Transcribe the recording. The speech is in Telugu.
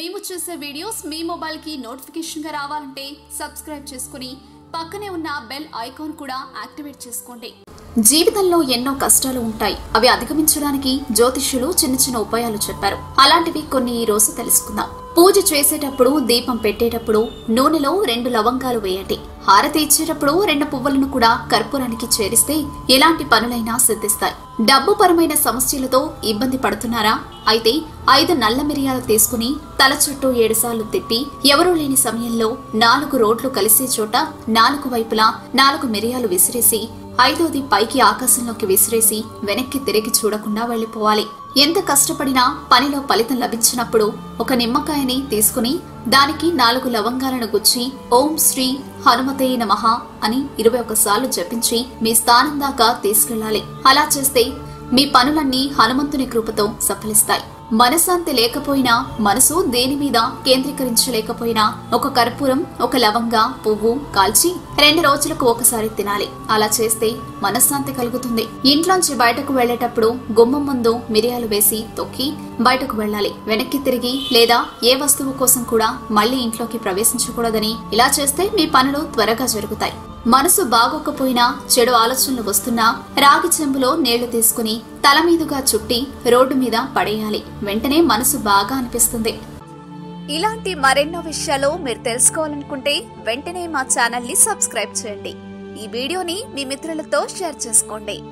మేము చేసే వీడియోస్ మీ మొబైల్కి నోటిఫికేషన్గా రావాలంటే సబ్స్క్రైబ్ చేసుకుని పక్కనే ఉన్న బెల్ ఐకాన్ కూడా యాక్టివేట్ చేసుకోండి. జీవితంలో ఎన్నో కష్టాలు ఉంటాయి. అవి అధిగమించడానికి జ్యోతిష్యులు చిన్న చిన్న ఉపాయాలు చెప్పారు. అలాంటివి కొన్ని ఈ రోజు తెలుసుకుందాం. పూజ చేసేటప్పుడు దీపం పెట్టేటప్పుడు నూనెలో రెండు లవంగాలు వేయండి. హారతి ఇచ్చేటప్పుడు రెండు పువ్వులను కూడా కర్పూరానికి చేరిస్తే ఎలాంటి పనులైనా సిద్ధిస్తాయి. డబ్బు పరమైన సమస్యలతో ఇబ్బంది పడుతున్నారా? అయితే ఐదు నల్ల మిరియాలు తీసుకుని తల చుట్టూ ఏడుసార్లు తిప్పి ఎవరూ లేని సమయంలో నాలుగు రోడ్లు కలిసే చోట నాలుగు వైపులా నాలుగు మిరియాలు విసిరేసి ఐదోది పైకి ఆకాశంలోకి విసిరేసి వెనక్కి తిరిగి చూడకుండా వెళ్ళిపోవాలి ఎంత కష్టపడినా పనిలో ఫలితం లభించినప్పుడు ఒక నిమ్మకాయని తీసుకుని దానికి నాలుగు లవంగాలను గుచ్చి ఓం శ్రీ హనుమతే నమః అని ఇరవై ఒక్కసార్లు జపించి మీ స్థానం దాకా తీసుకెళ్ళాలి అలా చేస్తే మీ పనులన్నీ హనుమంతుని కృపతో సఫలిస్తాయి. మనశాంతి లేకపోయినా మనసు దేని మీద కేంద్రీకరించలేకపోయినా ఒక కర్పూరం ఒక లవంగా పువ్వు కాల్చి రెండు రోజులకు ఒకసారి తినాలి. అలా చేస్తే మనశ్శాంతి కలుగుతుంది. ఇంట్లోంచి బయటకు వెళ్ళేటప్పుడు గుమ్మం ముందు మిరియాలు వేసి తొక్కి బయటకు వెళ్ళాలి. వెనక్కి తిరిగి లేదా ఏ వస్తువు కోసం కూడా మళ్ళీ ఇంట్లోకి ప్రవేశించకూడదని ఇలా చేస్తే మీ పనులు త్వరగా జరుగుతాయి. మనసు బాగోకపోయినా చెడు ఆలోచనలు వస్తున్నా రాగి చెంబులో నీళ్ళు తీసుకుని తల మీదుగా చుట్టి రోడ్డు మీద పడేయాలి. వెంటనే మనసు బాగా అనిపిస్తుంది. ఇలాంటి మరెన్నో విషయాలు మీరు తెలుసుకోవాలనుకుంటే వెంటనే మా ఛానల్ని సబ్స్క్రైబ్ చేయండి. ఈ వీడియోని మీ మిత్రులతో షేర్ చేసుకోండి.